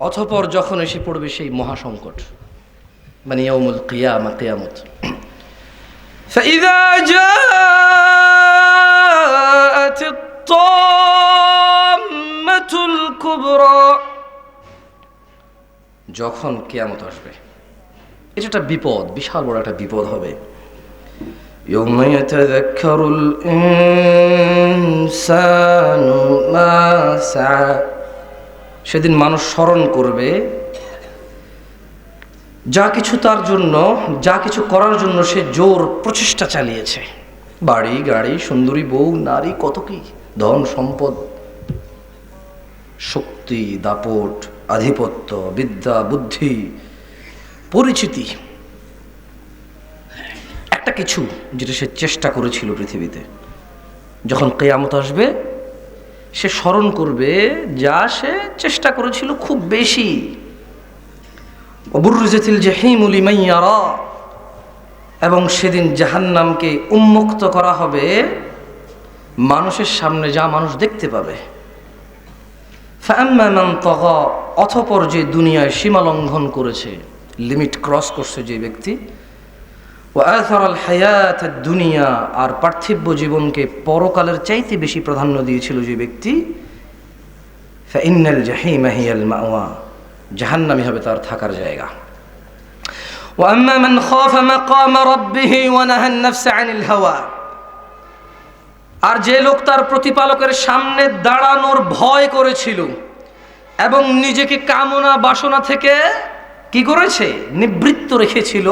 অথপর যখন এসে পড়বে সেই মহাসংকট মানে ইয়াউমুল কিয়ামা কিয়ামত فإذا جاءت الطامة الكبرى যখন কিয়ামত আসবে এটা একটা বিপদ বিশাল বড় একটা বিপদ হবে يوم يتذكر الإنسان ما سعى সেদিন মানুষ স্মরণ করবে, যা কিছু তার জন্য, যা কিছু করার জন্য সে জোর প্রচেষ্টা চালিয়েছে। বাড়ি, গাড়ি, সুন্দরী বউ, নারী, কত কি, ধন, সম্পদ, শক্তি, দাপট, আধিপত্য, বিদ্যা, বুদ্ধি, পরিচিতি। একটা কিছু যেটা সে চেষ্টা করেছিল পৃথিবীতে। যখন কেয়ামত আসবে সে স্মরণ করবে যা সে চেষ্টা করেছিল খুব বেশি। এবং সেদিন জাহান্নামকে উন্মুক্ত করা হবে মানুষের সামনে যা মানুষ দেখতে পাবে। অথপর যে দুনিয়ায় সীমা লঙ্ঘন করেছে, লিমিট ক্রস করছে যে ব্যক্তি ও আল হায়াত দুনিয়া আর পার্থিব্য জীবনকে পরকালের চাইতে বেশি প্রাধান্য দিয়েছিল যে ব্যক্তি ফাইনাল জাহিম হিয়াল মাওয়া জাহান্নামি হবে তার থাকার জায়গা وأما من خاف مقام ربه ونهى النفس عن الهوى আর যে লোক তার প্রতিপালকের সামনে দাঁড়ানোর ভয় করেছিল এবং নিজেকে কামনা বাসনা থেকে কি করেছে নিবৃত্ত রেখেছিল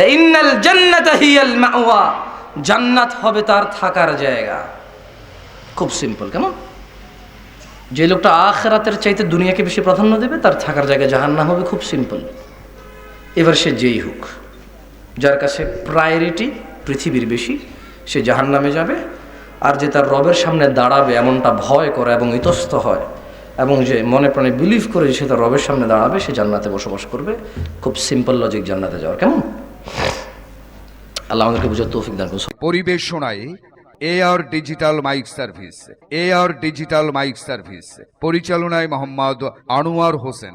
ইন্নাল জান্নাত হিয়াল মাওয়া জান্নাত হবে তার থাকার জায়গা। খুব সিম্পল কেমন? যে লোকটা আখরাতের চাইতে দুনিয়াকে বেশি প্রাধান্য দেবে, তার থাকার জায়গা জাহান্নাম হবে, খুব সিম্পল এবার সে যেই হোক, যার কাছে প্রায়োরিটি পৃথিবীর বেশি, সে জাহান্নামে যাবে, আর যে তার রবের সামনে দাঁড়াবে, এমনটা ভয় করে এবং ইতস্ত হয়, এবং যে মনে প্রাণে বিলিভ করে যে সে তার রবের সামনে দাঁড়াবে, সে জান্নাতে বসবাস করবে, খুব সিম্পল লজিক জান্নাতে যাওয়ার, কেমন? আল্লাহ আমাদেরকে বুঝার তৌফিক দান করুন। পরিবেশনায় AR digital mike service AR digital mike service পরিচালনায় মোহাম্মদ আনোয়ার হোসেন।